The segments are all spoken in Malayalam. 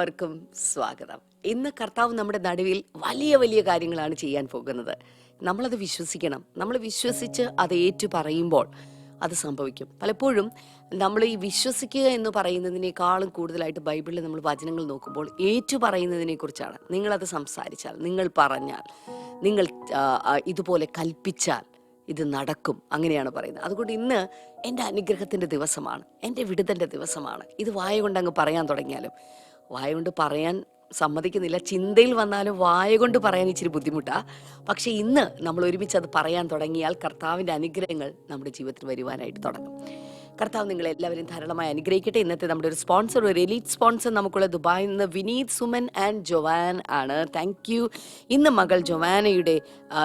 എല്ലാവർക്കും സ്വാഗതം. ഇന്ന് കർത്താവ് നമ്മുടെ നടുവിൽ വലിയ വലിയ കാര്യങ്ങളാണ് ചെയ്യാൻ പോകുന്നത്. നമ്മളത് വിശ്വസിക്കണം. നമ്മൾ വിശ്വസിച്ച് അത് ഏറ്റു പറയുമ്പോൾ അത് സംഭവിക്കും. പലപ്പോഴും നമ്മൾ ഈ വിശ്വസിക്കുക എന്ന് പറയുന്നതിനേക്കാളും കൂടുതലായിട്ട് ബൈബിളിൽ നമ്മൾ വചനങ്ങൾ നോക്കുമ്പോൾ ഏറ്റു പറയുന്നതിനെ കുറിച്ചാണ് നിങ്ങളത് സംസാരിച്ചാൽ നിങ്ങൾ പറഞ്ഞാൽ നിങ്ങൾ ഇതുപോലെ കൽപ്പിച്ചാൽ ഇത് നടക്കും. അങ്ങനെയാണ് പറയുന്നത്. അതുകൊണ്ട് ഇന്ന് എന്റെ അനുഗ്രഹത്തിന്റെ ദിവസമാണ്. എന്റെ വിടുതന്റെ ദിവസമാണ്. ഇത് വായ കൊണ്ട് അങ്ങ് പറയാൻ തുടങ്ങിയാലും വായ കൊണ്ട് പറയാൻ സമ്മതിക്കുന്നില്ല. ചിന്തയിൽ വന്നാലും വായ കൊണ്ട് പറയാൻ ഇച്ചിരി ബുദ്ധിമുട്ടാ. പക്ഷേ ഇന്ന് നമ്മൾ ഒരുമിച്ച് അത് പറയാൻ തുടങ്ങിയാൽ കർത്താവിന്റെ അനുഗ്രഹങ്ങൾ നമ്മുടെ ജീവിതത്തിൽ വരുവാനായിട്ട് തുടങ്ങും. കർത്താവ് നിങ്ങൾ എല്ലാവരും ധാരാളമായി അനുഗ്രഹിക്കട്ടെ. ഇന്നത്തെ നമ്മുടെ ഒരു സ്പോൺസർ ഒരു എലീറ്റ് സ്പോൺസർ നമുക്കുള്ള ദുബായിൽ നിന്ന് വിനീത് സുമൻ ആൻഡ് ജൊവാൻ ആണ്. താങ്ക് യു ഇന്ന് മകൾ ജൊവാനയുടെ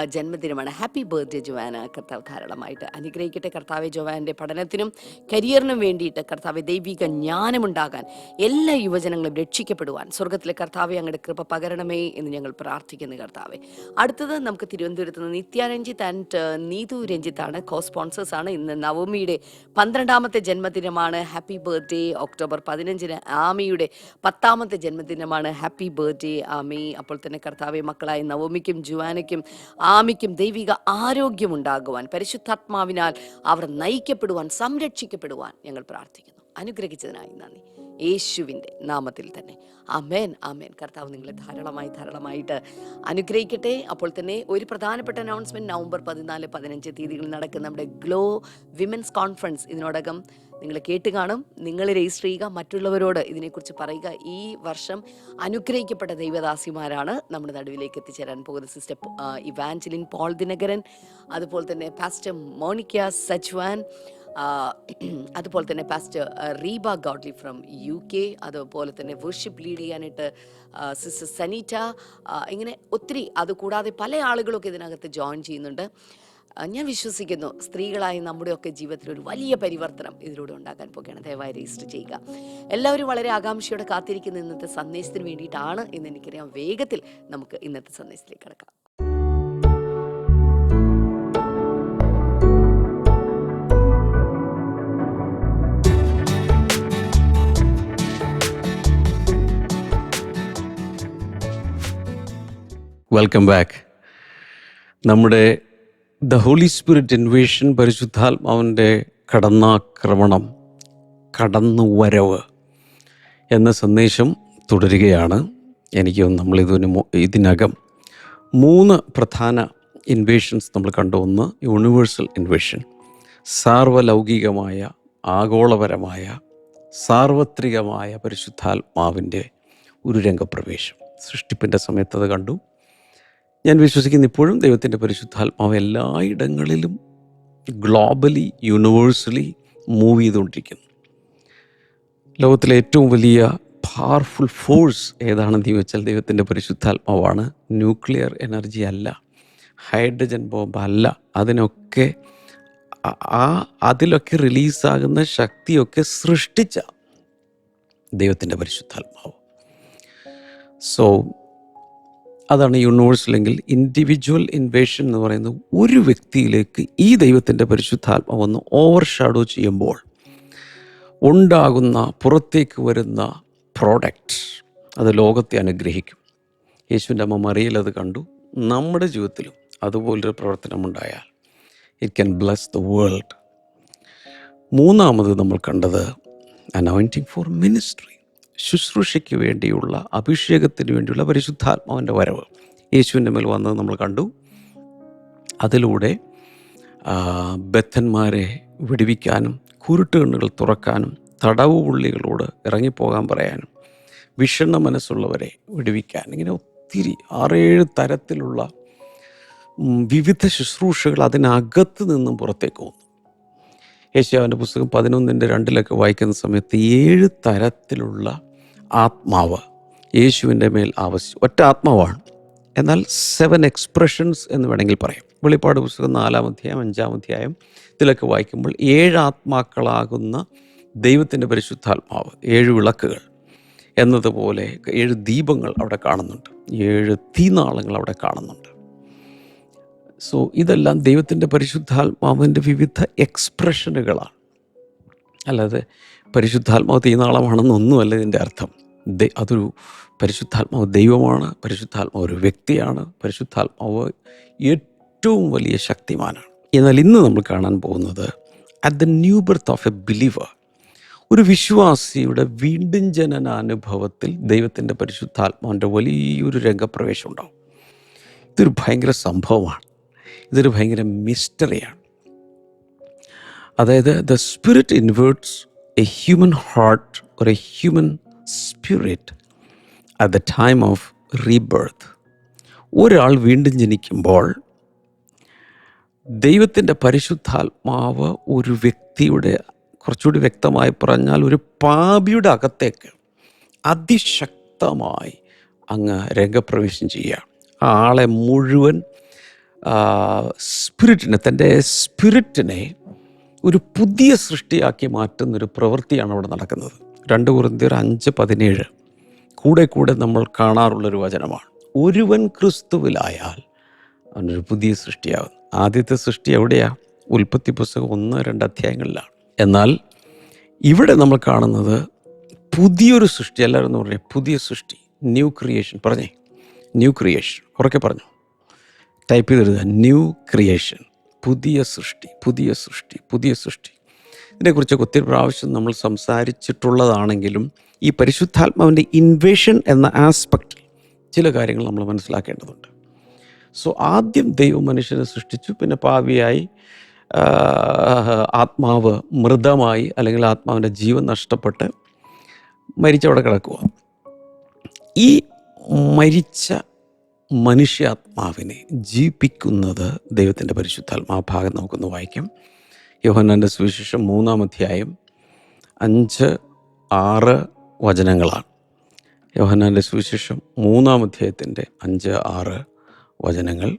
ജന്മദിനമാണ്. Happy birthday Joanna. കർത്താവ് ധാരാളമായിട്ട് അനുഗ്രഹിക്കട്ടെ. കർത്താവെ ജൊവാന്റെ പഠനത്തിനും കരിയറിനും വേണ്ടിയിട്ട് കർത്താവ് ദൈവിക ജ്ഞാനമുണ്ടാകാൻ എല്ലാ യുവജനങ്ങളും രക്ഷിക്കപ്പെടുവാൻ സ്വർഗത്തിലെ കർത്താവെ അങ്ങയുടെ കൃപ പകരണമേ എന്ന് ഞങ്ങൾ പ്രാർത്ഥിക്കുന്നു കർത്താവെ. അടുത്തത് നമുക്ക് തിരുവനന്തപുരത്ത് നിന്ന് നിത്യ രഞ്ജിത്ത് ആൻഡ് നീതു രഞ്ജിത്താണ്. കോ സ്പോൺസേഴ്സാണ് ഇന്ന് നവമിയുടെ പന്ത്രണ്ടാമത്തെ ജന്മദിനമാണ്. ഹാപ്പി ബർത്ത്ഡേ ഒക്ടോബർ പതിനഞ്ചിന് ആമിയുടെ പത്താമത്തെ ജന്മദിനമാണ്. Happy birthday Aami. അപ്പോൾ തന്നെ കർത്താവെ മക്കളായ നവമിക്കും ജുവാനയ്ക്കും ആമിക്കും ദൈവിക ആരോഗ്യമുണ്ടാകുവാൻ പരിശുദ്ധാത്മാവിനാൽ അവർ നയിക്കപ്പെടുവാൻ സംരക്ഷിക്കപ്പെടുവാൻ ഞങ്ങൾ പ്രാർത്ഥിക്കുന്നു. അനുഗ്രഹിച്ചതിനായി നന്ദി. യേശുവിന്റെ നാമത്തിൽ തന്നെ. അമേൻ അമേൻ കർത്താവ് നിങ്ങളെ ധാരാളമായി ധാരാളമായിട്ട് അനുഗ്രഹിക്കട്ടെ. അപ്പോൾ തന്നെ ഒരു പ്രധാനപ്പെട്ട അനൗൺസ്മെന്റ് നവംബർ പതിനാല് പതിനഞ്ച് തീയതികളിൽ നടക്കുന്ന നമ്മുടെ ഗ്ലോ വിമൻസ് കോൺഫറൻസ് ഇതിനോടകം നിങ്ങൾ കേട്ട് കാണും. നിങ്ങൾ രജിസ്റ്റർ ചെയ്യുക മറ്റുള്ളവരോട് ഇതിനെക്കുറിച്ച് പറയുക. ഈ വർഷം അനുഗ്രഹിക്കപ്പെട്ട ദൈവദാസിമാരാണ് നമ്മുടെ നടുവിലേക്ക് എത്തിച്ചേരാൻ പോകുന്നത്. സിസ്റ്റർ ഇവാഞ്ചലിൻ പോൾ ദിനകരൻ അതുപോലെ തന്നെ പാസ്റ്റർ മോണിക്ക സജ്വാൻ അതുപോലെ തന്നെ pastor Reeba Godly from U K അതുപോലെ തന്നെ വർഷിപ്പ് ലീഡ് ചെയ്യാനായിട്ട് സിസ്റ്റർ സനീറ്റ ഇങ്ങനെ ഒത്തിരി അതുകൂടാതെ പല ആളുകളൊക്കെ ഇതിനകത്ത് ജോയിൻ ചെയ്യുന്നുണ്ട്. ഞാൻ വിശ്വസിക്കുന്നു സ്ത്രീകളായി നമ്മുടെയൊക്കെ ജീവിതത്തിൽ ഒരു വലിയ പരിവർത്തനം ഇതിലൂടെ ഉണ്ടാക്കാൻ പോകുകയാണ് ദയവായി രജിസ്റ്റർ ചെയ്യുക. എല്ലാവരും വളരെ ആകാംക്ഷയോടെ കാത്തിരിക്കുന്ന ഇന്നത്തെ സന്ദേശത്തിന് വേണ്ടിയിട്ടാണ് എന്ന് എനിക്കറിയാം വേഗത്തിൽ നമുക്ക് ഇന്നത്തെ സന്ദേശത്തിലേക്ക് കിടക്കാം. വെൽക്കം ബാക്ക് നമ്മുടെ ദ ഹോളി സ്പിരിറ്റ് ഇൻവേഷൻ പരിശുദ്ധാത്മാവിന്റെ കടന്നാക്രമണം കടന്നുവരവ് എന്ന സന്ദേശം തുടരുകയാണ്. എനിക്ക് നമ്മൾ മു- ഇതിനകം മൂന്ന് പ്രധാന ഇൻവേഷൻസ് നമ്മൾ കണ്ടു. ഒന്ന് യൂണിവേഴ്സൽ ഇൻവേഷൻ സാർവലൗകികമായ ആഗോളപരമായ സാർവത്രികമായ പരിശുദ്ധാത്മാവിന്റെ ഒരു രംഗപ്രവേശം. സൃഷ്ടിപ്പിന്റെ സമയത്ത് അത് കണ്ടു. ഞാൻ വിശ്വസിക്കുന്ന ഇപ്പോഴും ദൈവത്തിന്റെ പരിശുദ്ധാത്മാവ് എല്ലായിടങ്ങളിലും ഗ്ലോബലി യൂണിവേഴ്സലി മൂവ് ചെയ്തുകൊണ്ടിരിക്കുന്നു. ലോകത്തിലെ ഏറ്റവും വലിയ പവർഫുൾ ഫോഴ്സ് ഏതാണെന്ന് ചോദിച്ചാൽ ദൈവത്തിന്റെ പരിശുദ്ധാത്മാവാണ്. ന്യൂക്ലിയർ എനർജി അല്ല. ഹൈഡ്രജൻ ബോംബ് അല്ല. അതിനൊക്കെ ആ- അതിലൊക്കെ റിലീസാകുന്ന ശക്തിയൊക്കെ സൃഷ്ടിച്ച ദൈവത്തിന്റെ പരിശുദ്ധാത്മാവ്. സോ അതാണ് യൂണിവേഴ്സ് അല്ലെങ്കിൽ ഇൻഡിവിജ്വൽ ഇൻവേഷൻ എന്ന് പറയുന്നത് ഒരു വ്യക്തിയിലേക്ക് ഈ ദൈവത്തിന്റെ പരിശുദ്ധാത്മാവ് ഒന്ന് ഓവർ ഷാഡോ ചെയ്യുമ്പോൾ ഉണ്ടാകുന്ന പുറത്തേക്ക് വരുന്ന പ്രോഡക്റ്റ് അത് ലോകത്തെ അനുഗ്രഹിക്കും. യേശുവിന്റെ അമ്മ മറിയിൽ അത് കണ്ടു. നമ്മുടെ ജീവിതത്തിലും അതുപോലൊരു പ്രവർത്തനമുണ്ടായാൽ it can bless the world മൂന്നാമത് നമ്മൾ കണ്ടത് അനോയിന്റിങ് ഫോർ മിനിസ്ട്രി ശുശ്രൂഷയ്ക്ക് വേണ്ടിയുള്ള അഭിഷേകത്തിന് വേണ്ടിയുള്ള പരിശുദ്ധാത്മാവിന്റെ വരവ്. യേശുവിന്റെ മേൽ വന്നത് നമ്മൾ കണ്ടു. അതിലൂടെ ബദ്ധന്മാരെ വിടുവിക്കാനും കുരുട്ടുകണ്ണുകൾ തുറക്കാനും തടവ് പുള്ളികളോട് ഇറങ്ങിപ്പോകാൻ പറയാനും വിഷണ്ണ മനസ്സുള്ളവരെ വിടുവിക്കാൻ ഇങ്ങനെ ഒത്തിരി ആറേഴ് തരത്തിലുള്ള വിവിധ ശുശ്രൂഷകൾ അതിനകത്ത് നിന്നും പുറത്തേക്ക് വന്നു. യേശാവിന്റെ പുസ്തകം പതിനൊന്നിന്റെ രണ്ടിലൊക്കെ വായിക്കുന്ന സമയത്ത് ഏഴ് തരത്തിലുള്ള ആത്മാവ് യേശുവിന്റെ മേൽ ആവശ്യം ഒറ്റ ആത്മാവാണ്. എന്നാൽ സെവൻ എക്സ്പ്രഷൻസ് എന്ന് വേണമെങ്കിൽ പറയാം. വെളിപ്പാട് പുസ്തകം നാലാം അധ്യായം അഞ്ചാം അധ്യായം ഇതിലൊക്കെ വായിക്കുമ്പോൾ ഏഴ് ആത്മാക്കളാകുന്ന ദൈവത്തിന്റെ പരിശുദ്ധാത്മാവ് ഏഴ് വിളക്കുകൾ എന്നതുപോലെ ഏഴ് ദീപങ്ങൾ അവിടെ കാണുന്നുണ്ട്. ഏഴ് തീനാളങ്ങൾ അവിടെ കാണുന്നുണ്ട്. സോ ഇതെല്ലാം ദൈവത്തിന്റെ പരിശുദ്ധാത്മാവിന്റെ വിവിധ എക്സ്പ്രഷനുകളാണ് അല്ലാതെ പരിശുദ്ധാത്മാവ് തീനാളമാണെന്നൊന്നുമല്ല ഇതിന്റെ അർത്ഥം. അതൊരു പരിശുദ്ധാത്മാവ് ദൈവമാണ് പരിശുദ്ധാത്മാവ് ഒരു വ്യക്തിയാണ് പരിശുദ്ധാത്മാവ് ഏറ്റവും വലിയ ശക്തിമാനാണ്. എന്നാൽ ഇന്ന് നമ്മൾ കാണാൻ പോകുന്നത് at the new birth of a believer ഒരു വിശ്വാസിയുടെ വീണ്ടും ജനനാനുഭവത്തിൽ ദൈവത്തിന്റെ പരിശുദ്ധാത്മാവിന്റെ വലിയൊരു രംഗപ്രവേശം ഉണ്ടാവും. ഇതൊരു ഭയങ്കര സംഭവമാണ്. ഇതൊരു ഭയങ്കര മിസ്റ്ററിയാണ് അതായത് the spirit invades a human heart ഒരു a human spirit at the time of rebirth ഒരാൾ വീണ്ടും ജനിക്കുമ്പോൾ ദൈവത്തിന്റെ പരിശുദ്ധാത്മാവ് ഒരു വ്യക്തിയുടെ കുറച്ചുകൂടി വ്യക്തമായി പറഞ്ഞാൽ ഒരു പാപിയുടെ അകത്തേക്ക് അതിശക്തമായി അങ്ങ് രംഗപ്രവേശം ചെയ്യുക ആളെ മുഴുവൻ സ്പിരിറ്റിനെ തന്റെ സ്പിരിറ്റിനെ ഒരു പുതിയ സൃഷ്ടിയാക്കി മാറ്റുന്നൊരു പ്രവൃത്തിയാണ് അവിടെ നടക്കുന്നത്. രണ്ട് കുറിന്തിയർ അഞ്ച് പതിനേഴ്. കൂടെ കൂടെ നമ്മൾ കാണാറുള്ളൊരു വചനമാണ്. ഒരുവൻ ക്രിസ്തുവിലായാൽ അവനൊരു പുതിയ സൃഷ്ടിയാകുന്നു. ആദ്യത്തെ സൃഷ്ടി എവിടെയാണ് ഉൽപ്പത്തി പുസ്തകം ഒന്ന് രണ്ട് അധ്യായങ്ങളിലാണ്. എന്നാൽ ഇവിടെ നമ്മൾ കാണുന്നത് പുതിയൊരു സൃഷ്ടി എല്ലാവരും എന്ന് പറഞ്ഞേ പുതിയ സൃഷ്ടി ന്യൂ ക്രിയേഷൻ. പറഞ്ഞേ ന്യൂ ക്രിയേഷൻ. ഉറക്കെ പറഞ്ഞു? ടൈപ്പ് ചെയ്തെഴുതുക ന്യൂ ക്രിയേഷൻ. പുതിയ സൃഷ്ടി പുതിയ സൃഷ്ടി പുതിയ സൃഷ്ടി. ഇതിനെക്കുറിച്ചൊക്കെ ഒത്തിരി പ്രാവശ്യം നമ്മൾ സംസാരിച്ചിട്ടുള്ളതാണെങ്കിലും ഈ പരിശുദ്ധാത്മാവിന്റെ ഇൻവേഷൻ എന്ന ആസ്പെക്റ്റിൽ ചില കാര്യങ്ങൾ നമ്മൾ മനസ്സിലാക്കേണ്ടതുണ്ട്. സോ ആദ്യം ദൈവം മനുഷ്യനെ സൃഷ്ടിച്ചു പിന്നെ പാവിയായി ആത്മാവ് മൃതമായി അല്ലെങ്കിൽ ആത്മാവിന്റെ ജീവൻ നഷ്ടപ്പെട്ട് മരിച്ചവിടെ കിടക്കുക ഈ മരിച്ച മനുഷ്യാത്മാവിനെ ജീവിപ്പിക്കുന്നത് ദൈവത്തിന്റെ പരിശുദ്ധാത്മാ ഭാഗം നമുക്കൊന്ന് വായിക്കാം. യോഹന്നാന്റെ സുവിശേഷം മൂന്നാം അധ്യായം അഞ്ച് ആറ് വചനങ്ങളാണ്. യോഹന്നാന്റെ സുവിശേഷം മൂന്നാം അധ്യായത്തിന്റെ അഞ്ച് ആറ് വചനങ്ങൾ.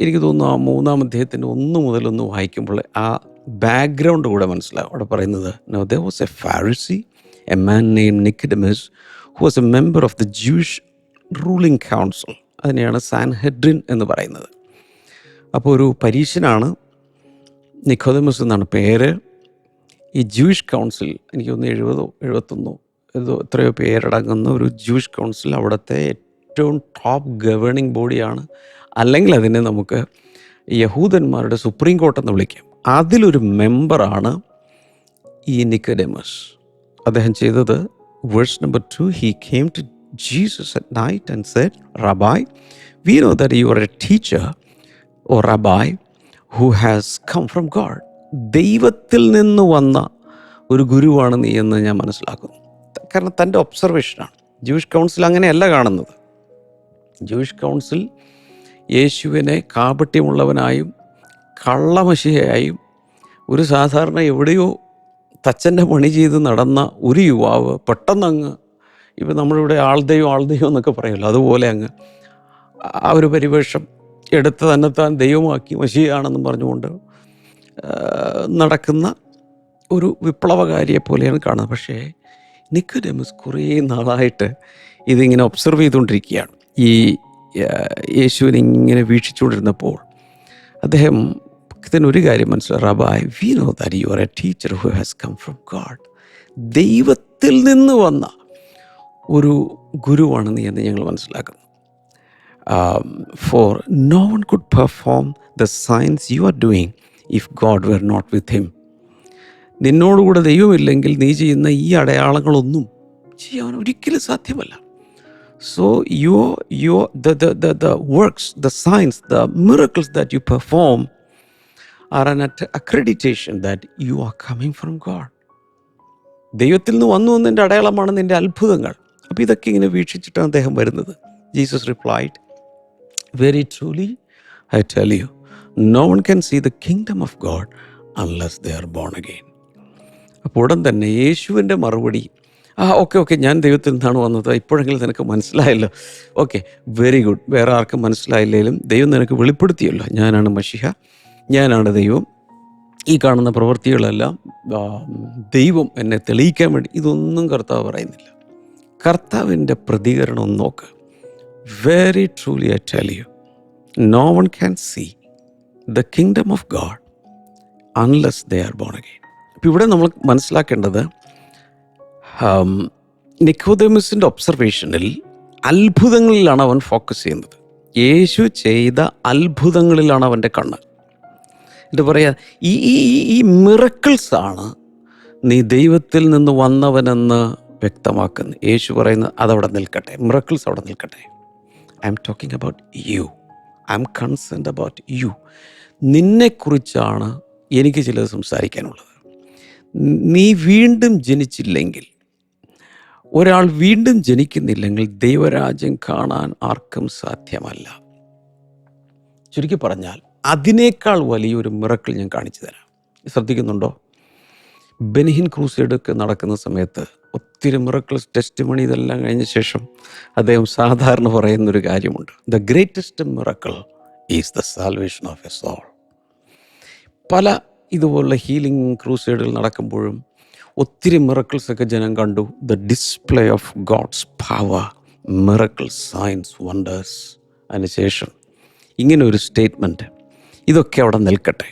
എനിക്ക് തോന്നുന്നു ആ മൂന്നാം അധ്യായത്തിന്റെ ഒന്ന് മുതൽ ഒന്ന് വായിക്കുമ്പോൾ ആ ബാക്ക്ഗ്രൗണ്ട് കൂടെ മനസ്സിലാവും. അവിടെ പറയുന്നത് now there was a Pharisee a man name Nicodemus who was a member of the Jewish ruling council അതിനെയാണ് സാൻ ഹെഡ്രിൻ എന്ന് പറയുന്നത്. അപ്പോൾ ഒരു പരീശനാണ് നിക്കോദമസ് എന്നാണ് പേര്. ഈ ജൂയിഷ് കൗൺസിൽ എനിക്ക് തോന്നുന്നു എഴുപതോ എഴുപത്തൊന്നോ ഏതോ എത്രയോ പേരടങ്ങുന്ന ഒരു ജൂയിഷ് കൗൺസിൽ അവിടുത്തെ ഏറ്റവും ടോപ്പ് ഗവേണിംഗ് ബോഡിയാണ് അല്ലെങ്കിൽ അതിനെ നമുക്ക് യഹൂദന്മാരുടെ സുപ്രീം കോർട്ടെന്ന് വിളിക്കാം. അതിലൊരു മെമ്പറാണ് ഈ നിക്കഡെമസ് അദ്ദേഹം ചെയ്തത് verse number two he came to Jesus at night and said, Rabbi, we know that you are a teacher or rabbi who has come from God. ദൈവത്തിൽ നിന്ന് വന്ന ഒരു ഗുരുവാണ് നീ എന്ന് ഞാൻ മനസ്സിലാക്കുന്നു. കാരണം തന്റെ ഒബ്സർവേഷനാണ് ജൂഷ് കൗൺസിൽ അങ്ങനെയല്ല കാണുന്നത്. ജൂഷ് കൗൺസിൽ യേശുവിനെ കാപട്യമുള്ളവനായും കള്ളമശിയായും ഒരു സാധാരണ എവിടെയോ തച്ചന്റെ പണി ചെയ്ത് നടന്ന ഒരു യുവാവ് പെട്ടെന്നങ്ങ് ഇപ്പം നമ്മളിവിടെ ആൾദൈവം ആൾദൈവം എന്നൊക്കെ പറയുമല്ലോ. അതുപോലെ അങ്ങ് ആ ഒരു പരിവേഷം എടുത്ത് താൻ ദൈവമാക്കി മഷിയാണെന്നും പറഞ്ഞുകൊണ്ട് നടക്കുന്ന ഒരു വിപ്ലവകാരിയെ പോലെയാണ് കാണുന്നത്. പക്ഷേ നിക്കുരമസ് കുറേ നാളായിട്ട് ഇതിങ്ങനെ ഒബ്സർവ് ചെയ്തുകൊണ്ടിരിക്കുകയാണ്. ഈ യേശുവിനെ ഇങ്ങനെ വീക്ഷിച്ചുകൊണ്ടിരുന്നപ്പോൾ അദ്ദേഹം ഒരു കാര്യം മനസ്സിലായി. Rabbi we know that you are a teacher who has come from God ദൈവത്തിൽ നിന്ന് വന്ന ഒരു ഗുരുവാണ് നീ എന്ന് ഞങ്ങൾ മനസ്സിലാക്കുന്നു. For no one could perform the signs you are doing if God were not with him നിന്നോടുകൂടെ ദൈവമില്ലെങ്കിൽ നീ ചെയ്യുന്ന ഈ അടയാളങ്ങളൊന്നും ചെയ്യാൻ ഒരിക്കലും സാധ്യമല്ല. So your your the the the works the signs the miracles that you perform are an at accreditation that you are coming from God ദൈവത്തിൽ നിന്ന് വന്നു എന്നതിന്റെ അടയാളമാണ് നിന്റെ അത്ഭുതങ്ങൾ. അപ്പോൾ ഇതൊക്കെ ഇങ്ങനെ വീക്ഷിച്ചിട്ടാണ് അദ്ദേഹം വരുന്നത്. Jesus replied very truly I tell you no one can see the kingdom of God unless they are born again അപ്പോൾ ഉടൻ തന്നെ യേശുവിന്റെ മറുപടി ആ ഓക്കെ ഓക്കെ ഞാൻ ദൈവത്തിൽ നിന്നാണ് വന്നത്. ഇപ്പോഴെങ്കിലും നിനക്ക് മനസ്സിലായല്ലോ. ഓക്കെ വെരി ഗുഡ് വേറെ ആർക്കും മനസ്സിലായില്ലെങ്കിലും ദൈവം നിനക്ക് വെളിപ്പെടുത്തിയല്ലോ. ഞാനാണ് മഷിഹ ഞാനാണ് ദൈവം. ഈ കാണുന്ന പ്രവൃത്തികളെല്ലാം ദൈവം എന്നെ തെളിയിക്കാൻ വേണ്ടി ഇതൊന്നും കർത്താവ് പറയുന്നില്ല. കർത്താവിന്റെ പ്രതികരണം നോക്ക്. Very truly I tell you no one can see the kingdom of God unless they are born again ഇപ്പം ഇവിടെ നമ്മൾ മനസ്സിലാക്കേണ്ടത് നിക്കോദമിസിന്റെ ഒബ്സർവേഷനിൽ അത്ഭുതങ്ങളിലാണ് അവൻ ഫോക്കസ് ചെയ്യുന്നത്. യേശു ചെയ്ത അത്ഭുതങ്ങളിലാണ് അവന്റെ കണ്ണ്. എന്നിട്ട് പറയുക ഈ ഈ ഈ- ഈ മിറക്കിൾസ് ആണ് നീ ദൈവത്തിൽ നിന്ന് വന്നവനെന്ന് വ്യക്തമാക്കുന്നു. യേശു പറയുന്നത് അതവിടെ നിൽക്കട്ടെ. മിറക്കിൾസ് അവിടെ നിൽക്കട്ടെ. I'm talking about you I'm concerned about you നിന്നെക്കുറിച്ചാണ് എനിക്ക് ചിലത് സംസാരിക്കാനുള്ളത്. നീ വീണ്ടും ജനിച്ചില്ലെങ്കിൽ ഒരാൾ വീണ്ടും ജനിക്കുന്നില്ലെങ്കിൽ ദൈവരാജ്യം കാണാൻ ആർക്കും സാധ്യമല്ല. ചുരുക്കി പറഞ്ഞാൽ അതിനേക്കാൾ വലിയൊരു മിറക്കിൾ ഞാൻ കാണിച്ചു തരാം. ശ്രദ്ധിക്കുന്നുണ്ടോ? ബെനിഹിൻ ക്രൂസൈഡൊക്കെ നടക്കുന്ന സമയത്ത് ഒത്തിരി മിറക്കിൾസ് ടെസ്റ്റ് മണി ഇതെല്ലാം കഴിഞ്ഞ ശേഷം അദ്ദേഹം സാധാരണ പറയുന്നൊരു കാര്യമുണ്ട്. The greatest miracle is the salvation of a soul പല ഇതുപോലുള്ള ഹീലിംഗ് ക്രൂസൈഡുകൾ നടക്കുമ്പോഴും ഒത്തിരി മിറക്കിൾസ് ഒക്കെ ജനം കണ്ടു. The display of God's power miracle signs wonders അതിനുശേഷം ഇങ്ങനെ ഒരു സ്റ്റേറ്റ്മെന്റ് ഇതൊക്കെ അവിടെ നിൽക്കട്ടെ.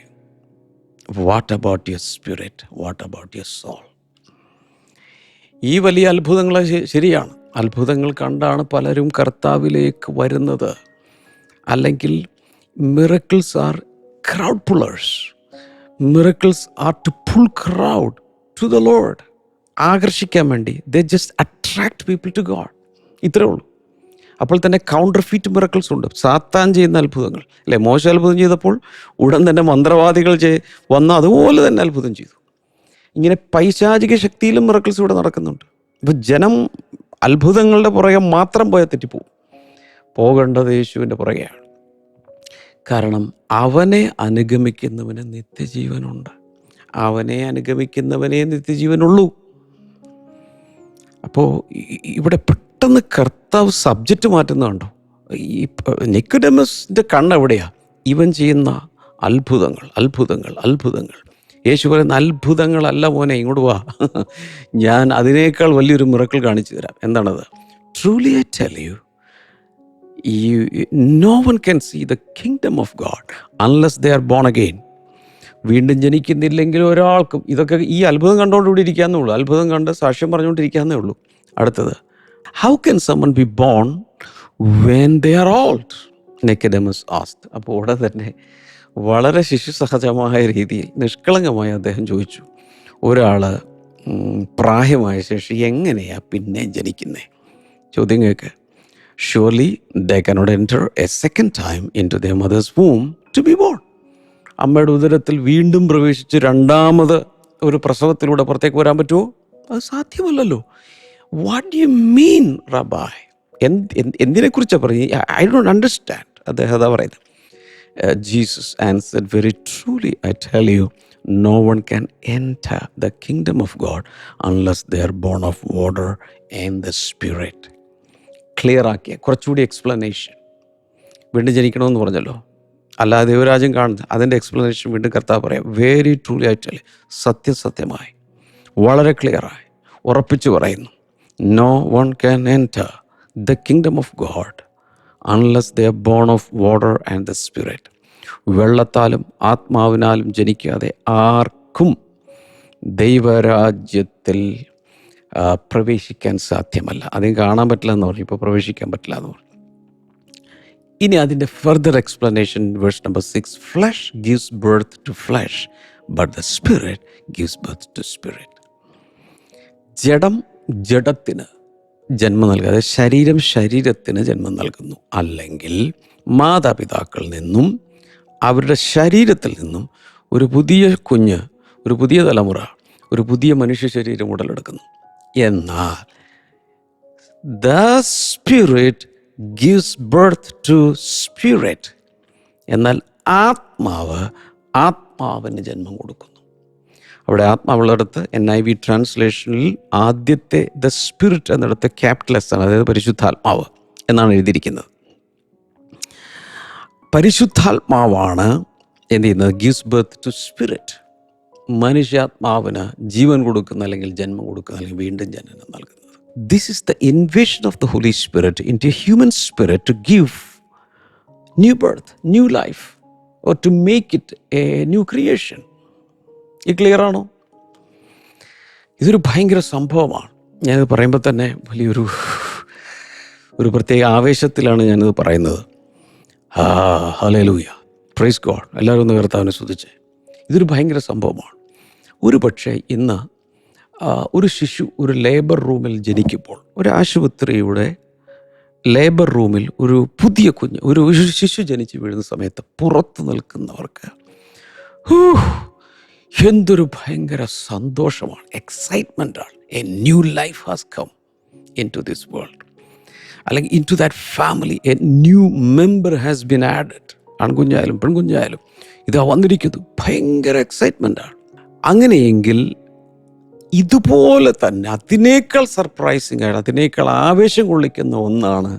What about your spirit what about your soul ഈ വലിയ അത്ഭുതങ്ങൾ ശരിയാണ്. അത്ഭുതങ്ങൾ കണ്ടാണ് പലരും കർത്താവിലേക്ക് വരുന്നത്. അല്ലെങ്കിൽ miracles are crowd pullers miracles are to pull crowd to the Lord ആകർഷിക്കാൻ വേണ്ടി. They just attract people to God ഇത്രേ ഉള്ളൂ. അപ്പോൾ തന്നെ കൗണ്ടർ ഫീറ്റ് മിറക്കിൾസ് ഉണ്ട്. സാത്താൻ ചെയ്യുന്ന അത്ഭുതങ്ങൾ. അല്ലേ? മോശം അത്ഭുതം ചെയ്തപ്പോൾ ഉടൻ തന്നെ മന്ത്രവാദികൾ ചെയ് വന്ന അതുപോലെ തന്നെ അത്ഭുതം ചെയ്തു. ഇങ്ങനെ പൈശാചിക ശക്തിയിലും മിറക്കിൾസ് ഇവിടെ നടക്കുന്നുണ്ട്. ഇപ്പം ജനം അത്ഭുതങ്ങളുടെ പുറകെ മാത്രം പോയാൽ തെറ്റിപ്പോവും. പോകേണ്ടത് യേശുവിന്റെ പുറകെയാണ്. കാരണം അവനെ അനുഗമിക്കുന്നവന് നിത്യജീവനുണ്ട്. അവനെ അനുഗമിക്കുന്നവനെ നിത്യജീവനുള്ളൂ. അപ്പോൾ ഇവിടെ പെട്ടെന്ന് കർത്താവ് സബ്ജക്റ്റ് മാറ്റുന്നുണ്ടോ ഈ നിക്കുഡമസിന്റെ കണ്ണെവിടെയാണ് ഇവൻ ചെയ്യുന്ന അത്ഭുതങ്ങൾ അത്ഭുതങ്ങൾ അത്ഭുതങ്ങൾ. യേശു പറയുന്ന അത്ഭുതങ്ങളല്ല മോനെ ഇങ്ങോട്ട് വാ. ഞാൻ അതിനേക്കാൾ വലിയൊരു മിറക്കിൾ കാണിച്ചു തരാം. എന്താണത്? Truly I tell you you no one see the the of God unless they are born again. വീണ്ടും ജനിക്കുന്നില്ലെങ്കിൽ ഒരാൾക്കും ഇതൊക്കെ ഈ അത്ഭുതം കണ്ടുകൊണ്ട് ഇരിക്കാന്നേ ഉള്ളൂ. അത്ഭുതം കണ്ട് സാക്ഷ്യം പറഞ്ഞുകൊണ്ടിരിക്കാന്നേ ഉള്ളൂ. അടുത്തത് how can someone be born when they are old Nicodemus asked അപ്പോൾ ഉടൻ തന്നെ വളരെ ശിശുസഹജമായ രീതിയിൽ നിഷ്കളങ്കമായി അദ്ദേഹം ചോദിച്ചു ഒരാൾ പ്രായമായ ശേഷം എങ്ങനെയാ പിന്നെ ജനിക്കുന്നത് ചോദ്യം കേൾക്ക് surely they cannot enter a second time into the mother's womb to be born അമ്മയുടെ ഉദരത്തിൽ വീണ്ടും പ്രവേശിച്ച് രണ്ടാമത് ഒരു പ്രസവത്തിലൂടെ പുറത്തേക്ക് വരാൻ പറ്റുമോ? അത് സാധ്യമല്ലല്ലോ. വാട്ട് യു മീൻ റബായ് എന്ത് എന്ത്- എന്തിനെക്കുറിച്ചാണ് പറഞ്ഞ്? ഐ ഡോണ്ട് അണ്ടർസ്റ്റാൻഡ് അദ്ദേഹം അതാ പറയുന്നത്. Jesus answer very truly I tell you no one can enter the kingdom of God unless they are born of water and the spirit clear ആക്കിയ കുറച്ചുകൂടി എക്സ്പ്ലനേഷൻ വീണ്ടും ജനിക്കണമെന്ന് പറഞ്ഞല്ലോ. അല്ലാതെ ദൈവരാജ്യം കാണുന്നത് അതിന്റെ എക്സ്പ്ലനേഷൻ വീണ്ടും കർത്താവ് പറയാം. വെരി ട്രൂലി ആയിട്ടല്ലേ സത്യസത്യമായി വളരെ ക്ലിയറായി ഉറപ്പിച്ചു പറയുന്നു no one can enter the kingdom of God unless the born of water and the spirit വെള്ളത്താലും ആത്മാവിനാലും ജനിക്കാതെ ആർക്കും ദൈവരാജ്യത്തിൽ പ്രവേശിക്കാൻ സാധ്യമല്ല. അധികം കാണാൻ പറ്റില്ല എന്ന് പറഞ്ഞു. ഇപ്പോൾ പ്രവേശിക്കാൻ പറ്റില്ല എന്ന് പറഞ്ഞു. ഇനി അതിന്റെ further explanation verse number six flesh gives birth to flesh but the spirit gives birth to spirit ജഡം ജഡത്തിന് ജന്മം നൽകാതെ ശരീരം ശരീരത്തിന് ജന്മം നൽകുന്നു. അല്ലെങ്കിൽ മാതാപിതാക്കളിൽ നിന്നും അവരുടെ ശരീരത്തിൽ നിന്നും ഒരു പുതിയ കുഞ്ഞ് ഒരു പുതിയ തലമുറ ഒരു പുതിയ മനുഷ്യ ശരീരം ഉടലെടുക്കുന്നു. എന്നാൽ the spirit gives birth to spirit. എന്നാൽ ആത്മാവ് ആത്മാവിന് ജന്മം കൊടുക്കുന്നു. അവിടെ ആത്മാവുള്ളിടത്ത് എൻ ഐ വി ട്രാൻസ്ലേഷനിൽ ആദ്യത്തെ ദ സ്പിരിറ്റ് എന്നിടത്ത് ക്യാപിറ്റലസ് ആണ് അതായത് പരിശുദ്ധാത്മാവ് എന്നാണ് എഴുതിയിരിക്കുന്നത്. പരിശുദ്ധാത്മാവാണ് എന്ത് ചെയ്യുന്നത്? ഗിവ്സ് ബർത്ത് ടു സ്പിരിറ്റ് മനുഷ്യാത്മാവിന് ജീവൻ കൊടുക്കുന്ന അല്ലെങ്കിൽ ജന്മം കൊടുക്കുന്ന അല്ലെങ്കിൽ വീണ്ടും ജനനം നൽകുന്നത്. This is the invasion of the holy spirit into human spirit to give new birth new life or to make it a new creation ഈ ക്ലിയർ ആണോ? ഇതൊരു ഭയങ്കര സംഭവമാണ്. ഞാനിത് പറയുമ്പോൾ തന്നെ വലിയൊരു ഒരു പ്രത്യേക ആവേശത്തിലാണ് ഞാനിത് പറയുന്നത്. ആ ഹലൂയ പ്രൈസ് ഗോഡ് എല്ലാവരും ഒന്ന് കർത്താവിനെ ശ്രദ്ധിച്ച് ഇതൊരു ഭയങ്കര സംഭവമാണ്. ഒരു പക്ഷേ ഇന്ന് ഒരു ശിശു ഒരു ലേബർ റൂമിൽ ജനിക്കുമ്പോൾ ഒരു ആശുപത്രിയുടെ ലേബർ റൂമിൽ ഒരു പുതിയ കുഞ്ഞ് ഒരു ശിശു ജനിച്ച് വീഴുന്ന സമയത്ത് പുറത്ത് നിൽക്കുന്നവർക്ക് എന്തൊരു ഭയങ്കര സന്തോഷമാണ് എക്സൈറ്റ്മെന്റാണ് a new life has come into this world അല്ലെങ്കിൽ into that family a new member has been added ആൺകുഞ്ഞായാലും പെൺകുഞ്ഞായാലും ഇതാ വന്നിരിക്കുന്നു. ഭയങ്കര എക്സൈറ്റ്മെന്റാണ് അങ്ങനെയെങ്കിൽ ഇതുപോലെ തന്നെ അതിനേക്കാൾ സർപ്രൈസിങ് ആയിട്ട് അതിനേക്കാൾ ആവേശം കൊള്ളിക്കുന്ന ഒന്നാണ്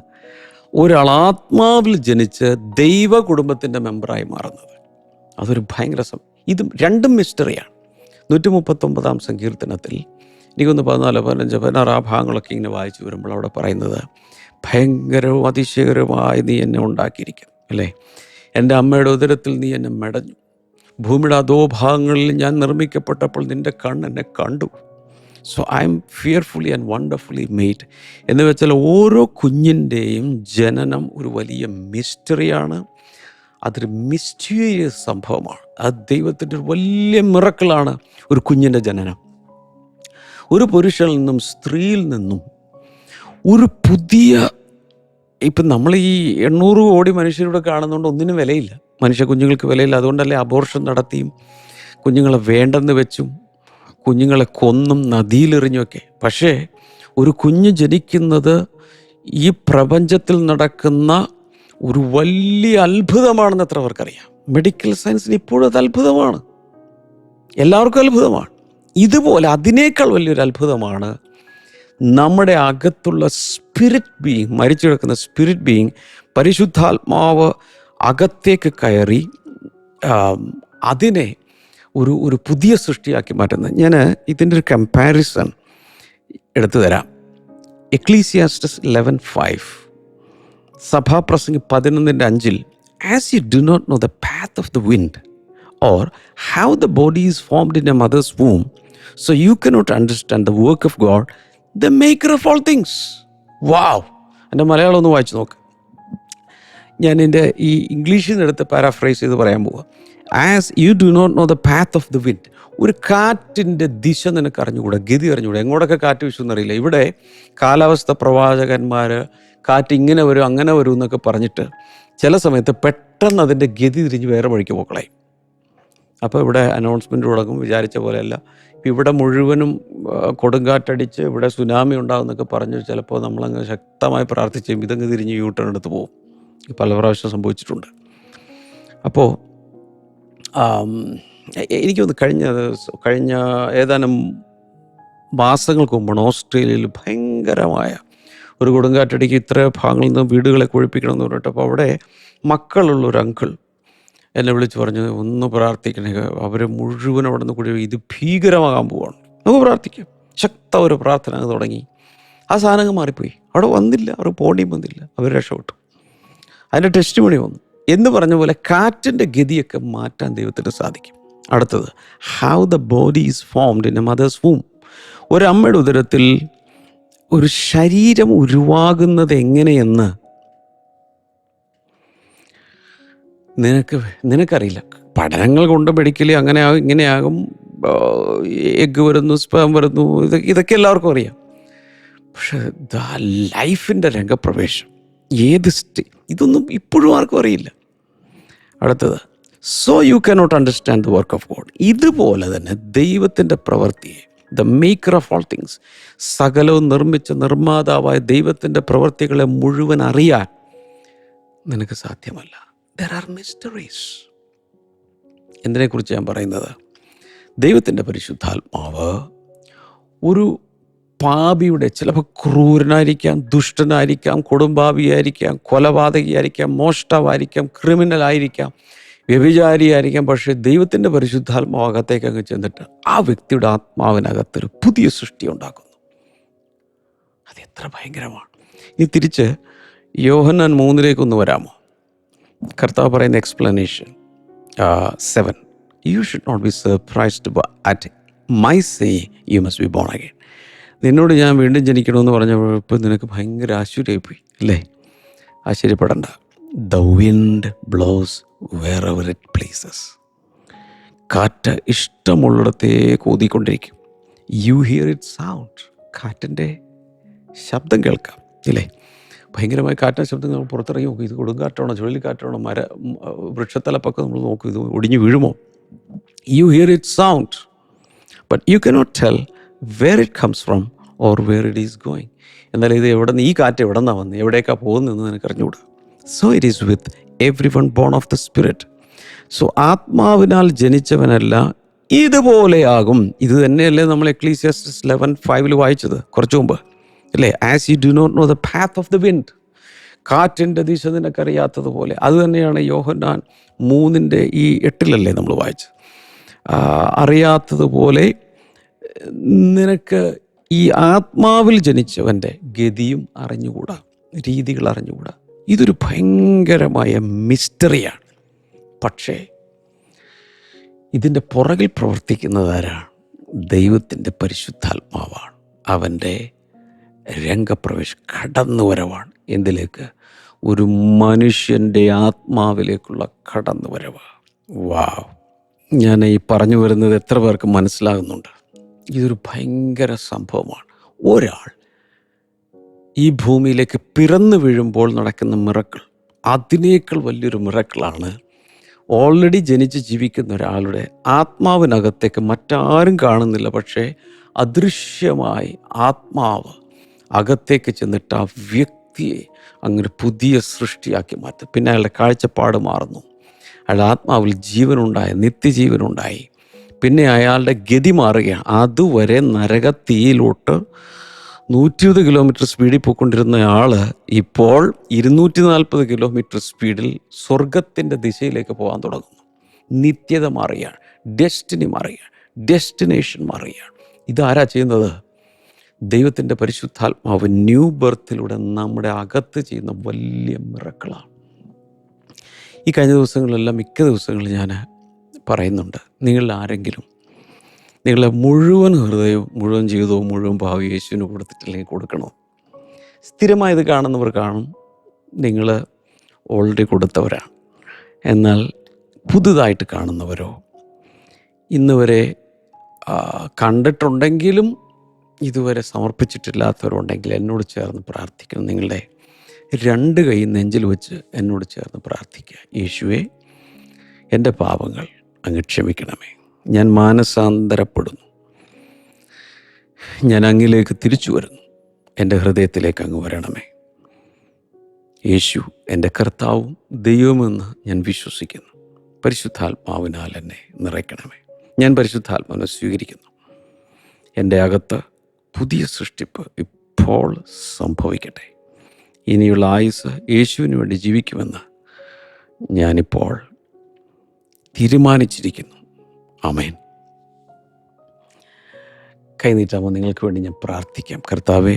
ഒരാൾ ആത്മാവിൽ ജനിച്ച് ദൈവ കുടുംബത്തിന്റെ മെമ്പറായി മാറുന്നത്. അതൊരു ഭയങ്കര ഇത് രണ്ടും മിസ്റ്ററിയാണ്. നൂറ്റി മുപ്പത്തൊമ്പതാം സങ്കീർത്തനത്തിൽ എനിക്കൊന്ന് പതിനാല് പതിനഞ്ച് പതിനാറ് ആ ഭാഗങ്ങളൊക്കെ ഇങ്ങനെ വായിച്ചു വരുമ്പോൾ അവിടെ പറയുന്നത് ഭയങ്കരവും അതിശയകരവുമായി നീ എന്നെ ഉണ്ടാക്കിയിരിക്കുന്നു അല്ലേ? എന്റെ അമ്മയുടെ ഉദരത്തിൽ നീ എന്നെ മെടഞ്ഞു. ഭൂമിയുടെ അതോ ഭാഗങ്ങളിൽ ഞാൻ നിർമ്മിക്കപ്പെട്ടപ്പോൾ നിന്റെ കണ്ണ് എന്നെ കണ്ടു. So I'm fearfully and wonderfully made എന്ന് വെച്ചാൽ ഓരോ കുഞ്ഞിന്റെയും ജനനം ഒരു വലിയ മിസ്റ്ററിയാണ് അതൊരു മിസ്റ്റീരിയസ് സംഭവമാണ്. അത് ദൈവത്തിന്റെ ഒരു വലിയ മിറക്കിളാണ് ഒരു കുഞ്ഞിന്റെ ജനനം. ഒരു പുരുഷനിൽ നിന്നും സ്ത്രീയിൽ നിന്നും ഒരു പുതിയ ഇപ്പം നമ്മൾ ഈ എണ്ണൂറ് കോടി മനുഷ്യരൂടെ കാണുന്നതുകൊണ്ട് ഒന്നിനും വിലയില്ല. മനുഷ്യ കുഞ്ഞുങ്ങൾക്ക് വിലയില്ല. അതുകൊണ്ടല്ലേ അബോർഷൻ നടത്തിയും കുഞ്ഞുങ്ങളെ വേണ്ടെന്ന് വെച്ചും കുഞ്ഞുങ്ങളെ കൊന്നും നദിയിലെറിഞ്ഞുമൊക്കെ. പക്ഷേ ഒരു കുഞ്ഞ് ജനിക്കുന്നത് ഈ പ്രപഞ്ചത്തിൽ നടക്കുന്ന ഒരു വലിയ അത്ഭുതമാണെന്ന് എത്ര പേർക്കറിയാം മെഡിക്കൽ സയൻസിന് ഇപ്പോഴും അത് അത്ഭുതമാണ്. എല്ലാവർക്കും അത്ഭുതമാണ്. ഇതുപോലെ അതിനേക്കാൾ വലിയൊരു അത്ഭുതമാണ് നമ്മുടെ അകത്തുള്ള സ്പിരിറ്റ് ബീയിങ് മരിച്ചു കിടക്കുന്ന സ്പിരിറ്റ് ബീയിങ് പരിശുദ്ധാത്മാവ് അകത്തേക്ക് കയറി അതിനെ ഒരു ഒരു പുതിയ സൃഷ്ടിയാക്കി മാറ്റുന്നത്. ഞാൻ ഇതിന്റെ ഒരു കമ്പാരിസൺ എടുത്തു തരാം. എക്ലീസിയാസ്റ്റസ് ലെവൻ ഫൈവ് സഭാപ്രസംഗി പതിനൊന്നിന്റെ അഞ്ചിൽ as you do not know the path of the wind or how the body is formed in a mother's womb so you cannot understand the work of God the maker of all things wow എന്റെ മലയാളം ഒന്ന് വായിച്ചു നോക്ക്. ഞാൻ എന്റെ ഈ ഇംഗ്ലീഷിൽ നിന്ന് എടുത്ത് പാരാഫ്രൈസ് ചെയ്ത് പറയാൻ പോവുക as you do not know the path of the wind ഒരു കാറ്റിന്റെ ദിശ നിനക്ക് അറിഞ്ഞുകൂടാ? ഗതി അറിഞ്ഞുകൂടാ? എങ്ങോട്ടൊക്കെ കാറ്റ് വീശുമെന്നറിയില്ല ഇവിടെ കാലാവസ്ഥ പ്രവാചകന്മാർ കാറ്റ് ഇങ്ങനെ വരും അങ്ങനെ വരും എന്നൊക്കെ പറഞ്ഞിട്ട് ചില സമയത്ത് പെട്ടെന്ന് അതിന്റെ ഗതി തിരിഞ്ഞ് വേറെ വഴിക്ക് പോക്കളായി അപ്പോൾ ഇവിടെ അനൗൺസ്മെന്റ് തുടങ്ങും വിചാരിച്ച പോലെയല്ല. ഇവിടെ മുഴുവനും കൊടുങ്കാറ്റടിച്ച് ഇവിടെ സുനാമി ഉണ്ടാകുമെന്നൊക്കെ പറഞ്ഞ് ചിലപ്പോൾ നമ്മളങ്ങ് ശക്തമായി പ്രാർത്ഥിച്ച് ഇതങ്ങ് തിരിഞ്ഞ് യൂ ടേൺ എടുത്ത് പോകും പല പ്രാവശ്യം സംഭവിച്ചിട്ടുണ്ട്. അപ്പോൾ എനിക്കൊന്ന് കഴിഞ്ഞ കഴിഞ്ഞ ഏതാനും മാസങ്ങൾക്ക് മുമ്പാണ് ഓസ്ട്രേലിയയിൽ ഭയങ്കരമായ ഒരു കൊടുങ്കാറ്റടിക്ക് ഇത്ര ഭാഗങ്ങളിൽ നിന്ന് വീടുകളെ കുഴിപ്പിക്കണം എന്ന് പറഞ്ഞിട്ട് അപ്പോൾ അവിടെ മക്കളുള്ള ഒരു അങ്കിൾ എന്നെ വിളിച്ച് പറഞ്ഞു ഒന്ന് പ്രാർത്ഥിക്കണേ അവർ മുഴുവൻ അവിടെ നിന്ന് കുഴി ഇത് ഭീകരമാകാൻ പോവാണ്. നമുക്ക് പ്രാർത്ഥിക്കാം. ശക്ത ഒരു പ്രാർത്ഥന തുടങ്ങി. ആ സാധനങ്ങൾ മാറിപ്പോയി. അവിടെ വന്നില്ല അവർ പോണ്ടിയും വന്നില്ല. അവർ രക്ഷപ്പെട്ടു. അതിന്റെ ടെസ്റ്റ് മണി വന്നു. എന്ന് പറഞ്ഞ പോലെ കാറ്റിന്റെ ഗതിയൊക്കെ മാറ്റാൻ ദൈവത്തിന് സാധിക്കും. അടുത്തത് how the body is formed in a mother's womb ഒരമ്മയുടെ ഉദരത്തിൽ ഒരു ശരീരം ഉരുവാകുന്നത് എങ്ങനെയെന്ന് നിനക്ക് നിനക്കറിയില്ല. പഠനങ്ങൾ കൊണ്ട് മെഡിക്കലി അങ്ങനെ ആകും ഇങ്ങനെയാകും എഗ്ഗ് വരുന്നു സ്പാം വരുന്നു ഇതൊക്കെ ഇതൊക്കെ എല്ലാവർക്കും അറിയാം. പക്ഷെ ദ ലൈഫിന്റെ രംഗപ്രവേശം ഏത് സ്റ്റേ ഇതൊന്നും ഇപ്പോഴും ആർക്കും അറിയില്ല. അടുത്തത് so you cannot understand the work of God ഇതുപോലെ തന്നെ ദൈവത്തിന്റെ പ്രവൃത്തിയെ the maker of all things. സകലവും നിർമ്മിച്ച നിർമ്മാതാവായ ദൈവത്തിന്റെ പ്രവൃത്തികളെ മുഴുവൻ അറിയാൻ നിനക്ക് സാധ്യമല്ല. ദർ ആർ മിസ്റ്ററീസ് എന്തിനെക്കുറിച്ച് ഞാൻ പറയുന്നത്? ദൈവത്തിന്റെ പരിശുദ്ധാത്മാവ് ഒരു പാപിയുടെ ചിലപ്പോൾ ക്രൂരനായിരിക്കാം ദുഷ്ടനായിരിക്കാം കൊടുമ്പാവിയായിരിക്കാം കൊലപാതകിയായിരിക്കാം മോഷ്ടാവായിരിക്കാം ക്രിമിനൽ ആയിരിക്കാം വ്യഭിചാരിയായിരിക്കാം പക്ഷേ ദൈവത്തിന്റെ പരിശുദ്ധാത്മാവ് അകത്തേക്ക് അങ്ങ് ചെന്നിട്ട് ആ വ്യക്തിയുടെ ആത്മാവിനകത്തൊരു പുതിയ സൃഷ്ടി ഉണ്ടാക്കുന്നു. അത് എത്ര ഭയങ്കരമാണ്. ഇനി തിരിച്ച് യോഹന്നാൻ മൂന്നിലേക്കൊന്ന് വരാമോ? കർത്താവ് പറയുന്ന explanation seven you should not be surprised at my say you must be born again നിന്നോട് ഞാൻ വീണ്ടും ജനിക്കണമെന്ന് പറഞ്ഞപ്പോൾ ഇപ്പം നിനക്ക് ഭയങ്കര ആശ്ചര്യമായി പോയി അല്ലേ? ആശ്ചര്യപ്പെടണ്ട. The wind blows wherever it pleases കാറ്റ് ഇഷ്ടമുള്ളിടത്തേക്ക് ഓതിക്കൊണ്ടിരിക്കും യു ഹിയർ ഇറ്റ് സൗണ്ട് കാറ്റിന്റെ ശബ്ദം കേൾക്കാം ഇല്ലേ? ഭയങ്കരമായ കാറ്റിന്റെ ശബ്ദം നമ്മൾ പുറത്തിറങ്ങി നോക്കും. ഇത് കൊടുങ്കാറ്റാണോ ചുഴലിക്കാറ്റാണോ മര വൃക്ഷത്തലപ്പൊക്കെ നമ്മൾ നോക്കും. ഇത് ഒടിഞ്ഞു വീഴുമോ? You hear it sound but you cannot tell where it comes from or where it is going എന്നാൽ ഇത് എവിടെ നിന്ന് ഈ കാറ്റ് എവിടെ നിന്നാണ് വന്നത് എവിടേക്കാണ് പോകുന്നതെന്ന് നിനക്ക് അറിഞ്ഞുകൂടാ so it is with everyone born of the spirit so ആത്മാവിനാൽ ജനിച്ചവനല്ല ഇതുപോലെയാകും. ഇത് തന്നെയല്ലേ നമ്മൾ എക്ലീസിയസ് ലെവൻ ഫൈവിൽ വായിച്ചത് കുറച്ച് മുമ്പ്. അല്ലേ? As you do not know the path of the wind കാറ്റിന്റെ ദിശ നിനക്കറിയാത്തതുപോലെ. അത് തന്നെയാണ് യോഹന്നാൻ മൂന്നിന്റെ ഈ എട്ടിലല്ലേ നമ്മൾ വായിച്ചത്. അറിയാത്തതുപോലെ നിനക്ക് ഈ ആത്മാവിൽ ജനിച്ചവന്റെ ഗതിയും അറിഞ്ഞുകൂടാ. രീതികൾ അറിഞ്ഞുകൂടാ. ഇതൊരു ഭയങ്കരമായ മിസ്റ്ററിയാണ്. പക്ഷേ ഇതിന്റെ പുറകിൽ പ്രവർത്തിക്കുന്നത് ആരാണ് ദൈവത്തിന്റെ പരിശുദ്ധാത്മാവാണ്. അവന്റെ രംഗപ്രവേശം കടന്നുവരവാണ്. എന്തിലേക്ക്? ഒരു മനുഷ്യന്റെ ആത്മാവിലേക്കുള്ള കടന്നുവരവ് വാ ഞാൻ ഈ പറഞ്ഞു വരുന്നത് എത്ര പേർക്ക് മനസ്സിലാകുന്നുണ്ട്? ഇതൊരു ഭയങ്കര സംഭവമാണ്. ഒരാൾ ഈ ഭൂമിയിലേക്ക് പിറന്നു വീഴുമ്പോൾ നടക്കുന്ന മിറക്കൾ അതിനേക്കാൾ വലിയൊരു മിറക്കളാണ് ഓൾറെഡി ജനിച്ച് ജീവിക്കുന്ന ഒരാളുടെ ആത്മാവിനകത്തേക്ക് മറ്റാരും കാണുന്നില്ല. പക്ഷേ അദൃശ്യമായി ആത്മാവ് അകത്തേക്ക് ചെന്നിട്ട് ആ വ്യക്തിയെ അങ്ങനെ പുതിയ സൃഷ്ടിയാക്കി മാറ്റും. പിന്നെ അയാളുടെ കാഴ്ചപ്പാട് മാറുന്നു. അയാളുടെ ആത്മാവിൽ ജീവനുണ്ടായി നിത്യജീവനുണ്ടായി. പിന്നെ അയാളുടെ ഗതി മാറുകയാണ്. അതുവരെ നരകത്തീയിലോട്ട് നൂറ്റി ഇരുപത് കിലോമീറ്റർ സ്പീഡിൽ പോയിക്കൊണ്ടിരുന്ന ആൾ ഇപ്പോൾ ഇരുന്നൂറ്റി നാൽപ്പത് കിലോമീറ്റർ സ്പീഡിൽ സ്വർഗത്തിന്റെ ദിശയിലേക്ക് പോകാൻ തുടങ്ങുന്നു. നിത്യത മാറുകയാണ് ഡെസ്റ്റിനി മാറുകയാണ് ഡെസ്റ്റിനേഷൻ മാറുകയാണ് ഇതാരാ ചെയ്യുന്നത്? ദൈവത്തിന്റെ പരിശുദ്ധാത്മാവ് ന്യൂ ബർത്തിലൂടെ നമ്മുടെ അകത്ത് ചെയ്യുന്ന വലിയ മിറക്കളാണ് ഈ കഴിഞ്ഞ ദിവസങ്ങളിലെല്ലാം മിക്ക ദിവസങ്ങളിൽ ഞാൻ പറയുന്നുണ്ട് നിങ്ങളിൽ ആരെങ്കിലും നിങ്ങളെ മുഴുവൻ ഹൃദയവും മുഴുവൻ ജീവിതവും മുഴുവൻ ഭാവി യേശുവിന് കൊടുത്തിട്ടില്ലെങ്കിൽ കൊടുക്കണോ? സ്ഥിരമായത് കാണുന്നവർ കാണും. നിങ്ങൾ ഓൾറെഡി കൊടുത്തവരാണ്. എന്നാൽ പുതുതായിട്ട് കാണുന്നവരോ? ഇന്ന് വരെ കണ്ടിട്ടുണ്ടെങ്കിലും ഇതുവരെ സമർപ്പിച്ചിട്ടില്ലാത്തവരുണ്ടെങ്കിൽ എന്നോട് ചേർന്ന് പ്രാർത്ഥിക്കണം നിങ്ങളുടെ രണ്ട് കൈ നെഞ്ചിൽ വെച്ച് എന്നോട് ചേർന്ന് പ്രാർത്ഥിക്കുക. യേശുവെ എന്റെ പാപങ്ങൾ അങ്ങ് ക്ഷമിക്കണമേ. ഞാൻ മാനസാന്തരപ്പെടുന്നു. ഞാൻ അങ്ങിലേക്ക് തിരിച്ചു വരുന്നു. എന്റെ ഹൃദയത്തിലേക്ക് അങ്ങ് വരണമേ. യേശു എന്റെ കർത്താവും ദൈവമെന്ന് ഞാൻ വിശ്വസിക്കുന്നു. പരിശുദ്ധാത്മാവിനാൽ എന്നെ നിറയ്ക്കണമേ. ഞാൻ പരിശുദ്ധാത്മാവിനെ സ്വീകരിക്കുന്നു. എന്റെ അകത്ത് പുതിയ സൃഷ്ടിപ്പ് ഇപ്പോൾ സംഭവിക്കട്ടെ. ഇനിയുള്ള ആയുസ് യേശുവിന് വേണ്ടി ജീവിക്കുമെന്ന് ഞാനിപ്പോൾ തീരുമാനിച്ചിരിക്കുന്നു. അമേൻ കൈനീട്ടാമോ നിങ്ങൾക്ക് വേണ്ടി ഞാൻ പ്രാർത്ഥിക്കാം. കർത്താവെ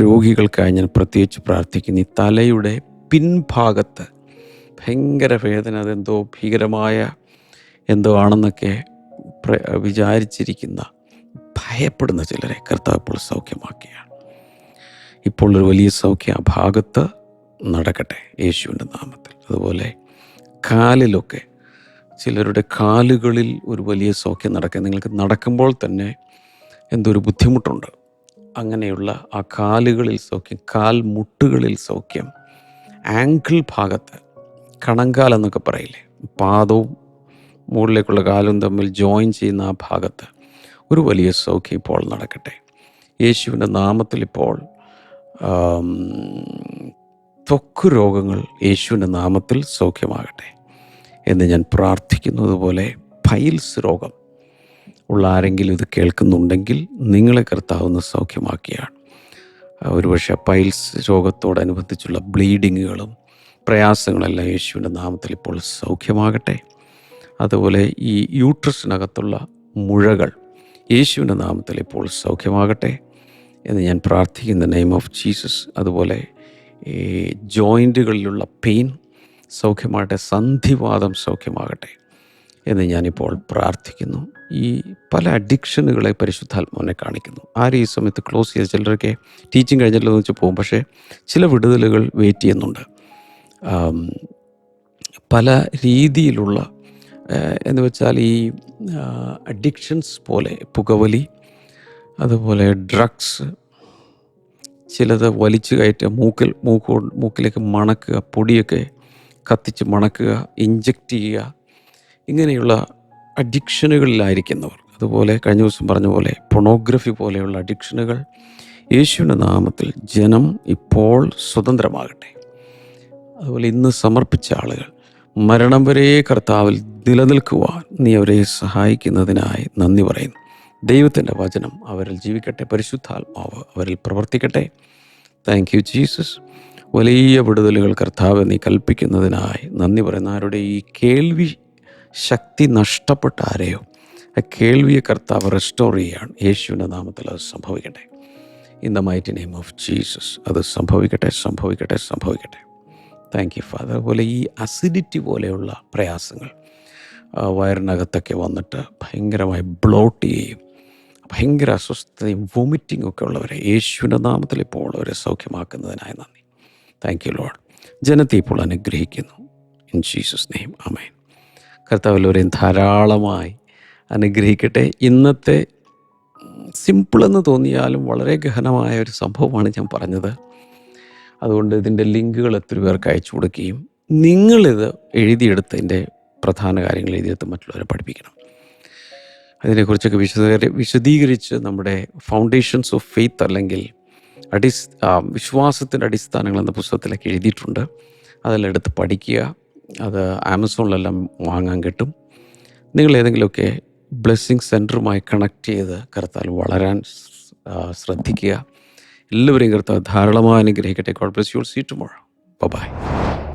രോഗികൾക്കായി ഞാൻ പ്രത്യേകിച്ച് പ്രാർത്ഥിക്കുന്നു. ഈ തലയുടെ പിൻഭാഗത്ത് ഭയങ്കര വേദന അതെന്തോ ഭീകരമായ എന്തോ ആണെന്നൊക്കെ വിചാരിച്ചിരിക്കുന്ന ഭയപ്പെടുന്ന ചിലരെ കർത്താവ് ഇപ്പോൾ സൗഖ്യമാക്കുകയാണ്. ഇപ്പോൾ ഒരു വലിയ സൗഖ്യം ആ ഭാഗത്ത് നടക്കട്ടെ. യേശുവിന്റെ നാമത്തിൽ. അതുപോലെ കാലിലൊക്കെ ചിലരുടെ കാലുകളിൽ ഒരു വലിയ സൗഖ്യം നടക്കുക നിങ്ങൾക്ക് നടക്കുമ്പോൾ തന്നെ എന്തോ ഒരു ബുദ്ധിമുട്ടുണ്ട്. അങ്ങനെയുള്ള ആ കാലുകളിൽ സൗഖ്യം കാൽ മുട്ടുകളിൽ സൗഖ്യം ആങ്കിൾ ഭാഗത്ത് കണങ്കാൽ എന്നൊക്കെ പറയില്ലേ പാദവും മുകളിലേക്കുള്ള കാലും തമ്മിൽ ജോയിൻ ചെയ്യുന്ന ആ ഭാഗത്ത് ഒരു വലിയ സൗഖ്യം ഇപ്പോൾ നടക്കട്ടെ. യേശുവിന്റെ നാമത്തിൽ ഇപ്പോൾ ത്വക്ക് രോഗങ്ങൾ യേശുവിന്റെ നാമത്തിൽ സൗഖ്യമാകട്ടെ. എന്ന് ഞാൻ പ്രാർത്ഥിക്കുന്നത് പോലെ പൈൽസ് രോഗം ഉള്ള ആരെങ്കിലും ഇത് കേൾക്കുന്നുണ്ടെങ്കിൽ നിങ്ങളെ കർത്താവുന്ന സൗഖ്യമാക്കിയാണ്. ഒരുപക്ഷെ പൈൽസ് രോഗത്തോടനുബന്ധിച്ചുള്ള ബ്ലീഡിങ്ങുകളും പ്രയാസങ്ങളെല്ലാം യേശുവിന്റെ നാമത്തിൽ ഇപ്പോൾ സൗഖ്യമാകട്ടെ. അതുപോലെ ഈ യൂട്രസിനകത്തുള്ള മുഴകൾ യേശുവിന്റെ നാമത്തിൽ ഇപ്പോൾ സൗഖ്യമാകട്ടെ എന്ന് ഞാൻ പ്രാർത്ഥിക്കുന്ന നെയിം ഓഫ് ജീസസ്. അതുപോലെ ഈ ജോയിന്റുകളിലുള്ള പെയിൻ സൗഖ്യമാകട്ടെ സന്ധിവാദം സൗഖ്യമാകട്ടെ എന്ന് ഞാനിപ്പോൾ പ്രാർത്ഥിക്കുന്നു. ഈ പല അഡിക്ഷനുകളെ പരിശുദ്ധാത്മാവിനെ കാണിക്കുന്നു. ആരും ഈ സമയത്ത് ക്ലോസ് ചെയ്ത് ചിലരൊക്കെ ടീച്ചിങ് കഴിഞ്ഞല്ലോ എന്ന് വെച്ച് പോകും. പക്ഷേ ചില വിടുതലുകൾ വെയിറ്റ് ചെയ്യുന്നുണ്ട്. പല രീതിയിലുള്ള എന്ന് വെച്ചാൽ ഈ അഡിക്ഷൻസ് പോലെ പുകവലി അതുപോലെ ഡ്രഗ്സ് ചിലത് വലിച്ചു കയറ്റുക മൂക്കിൽ മൂക്ക് മൂക്കിലേക്ക് മണക്കുക പൊടിയൊക്കെ കത്തിച്ച് മണക്കുക ഇഞ്ചക്റ്റ് ചെയ്യുക ഇങ്ങനെയുള്ള അഡിക്ഷനുകളിലായിരിക്കുന്നവർ അതുപോലെ കഴിഞ്ഞ ദിവസം പറഞ്ഞ പോലെ പൊണോഗ്രഫി പോലെയുള്ള അഡിക്ഷനുകൾ യേശുവിന്റെ നാമത്തിൽ ജനം ഇപ്പോൾ സ്വതന്ത്രമാകട്ടെ. അതുപോലെ ഇന്ന് സമർപ്പിച്ച ആളുകൾ മരണം വരെ കർത്താവിൽ നിലനിൽക്കുവാൻ നീ അവരെ സഹായിക്കുന്നതിനായി നന്ദി പറയുന്നു. ദൈവത്തിന്റെ വചനം അവരിൽ ജീവിക്കട്ടെ പരിശുദ്ധാത്മാവ് അവരിൽ പ്രവർത്തിക്കട്ടെ. താങ്ക് യു ജീസസ് വലിയ വിടുതലുകൾ കർത്താവ് നീ കൽപ്പിക്കുന്നതിനായി. നന്ദി പറയുന്ന. ആരുടെ? ഈ കേൾവി ശക്തി നഷ്ടപ്പെട്ട ആരെയോ? ആ കേൾവിയെ കർത്താവ് റെസ്റ്റോർ ചെയ്യുകയാണ് യേശുവിന്റെ നാമത്തിൽ അത് സംഭവിക്കട്ടെ. In the mighty name of Jesus അത് സംഭവിക്കട്ടെ സംഭവിക്കട്ടെ സംഭവിക്കട്ടെ. താങ്ക് യു ഫാദർ അതുപോലെ ഈ അസിഡിറ്റി പോലെയുള്ള പ്രയാസങ്ങൾ വയറിനകത്തൊക്കെ വന്നിട്ട് ഭയങ്കരമായി ബ്ലോട്ട് ചെയ്യും. ഭയങ്കര അസ്വസ്ഥതയും വൊമിറ്റിംഗ് ഒക്കെ ഉള്ളവരെ യേശുവിന്റെ നാമത്തിൽ ഇപ്പോൾ ഉള്ളവരെ സൗഖ്യമാക്കുന്നതിനായി നന്ദി. താങ്ക് യു ലോഡ് ജനത്തെ ഇപ്പോൾ അനുഗ്രഹിക്കുന്നു. ഇൻ ജീസസ് നെയ്മ് അമേൻ കർത്താവല്ലോരെയും ധാരാളമായി അനുഗ്രഹിക്കട്ടെ. ഇന്നത്തെ സിമ്പിളെന്ന് തോന്നിയാലും വളരെ ഗഹനമായ ഒരു സംഭവമാണ് ഞാൻ പറഞ്ഞത്. അതുകൊണ്ട് ഇതിന്റെ ലിങ്കുകൾ എത്ര പേർക്ക് അയച്ചു കൊടുക്കുകയും നിങ്ങളിത് എഴുതിയെടുത്തതിന്റെ പ്രധാന കാര്യങ്ങൾ എഴുതിയെടുത്ത് മറ്റുള്ളവരെ പഠിപ്പിക്കണം. അതിനെക്കുറിച്ചൊക്കെ വിശദീകരി വിശദീകരിച്ച് നമ്മുടെ ഫൗണ്ടേഷൻസ് ഓഫ് ഫെയ്ത്ത് അല്ലെങ്കിൽ അടിസ് ആ, വിശ്വാസത്തിന്റെ അടിസ്ഥാനങ്ങൾ എന്ന പുസ്തകത്തിലൊക്കെ എഴുതിയിട്ടുണ്ട്. അതെല്ലാം എടുത്ത് പഠിക്കുക. അത് ആമസോണിലെല്ലാം വാങ്ങാൻ കിട്ടും. നിങ്ങൾ ഏതെങ്കിലുമൊക്കെ ബ്ലെസ്സിങ് സെന്ററുമായി കണക്ട് ചെയ്ത് കർത്താൽ വളരാൻ ശ്രദ്ധിക്കുക. എല്ലാവരെയും കർത്താവ് ധാരാളമായി അനുഗ്രഹിക്കട്ടെ. God bless your see tomorrow bye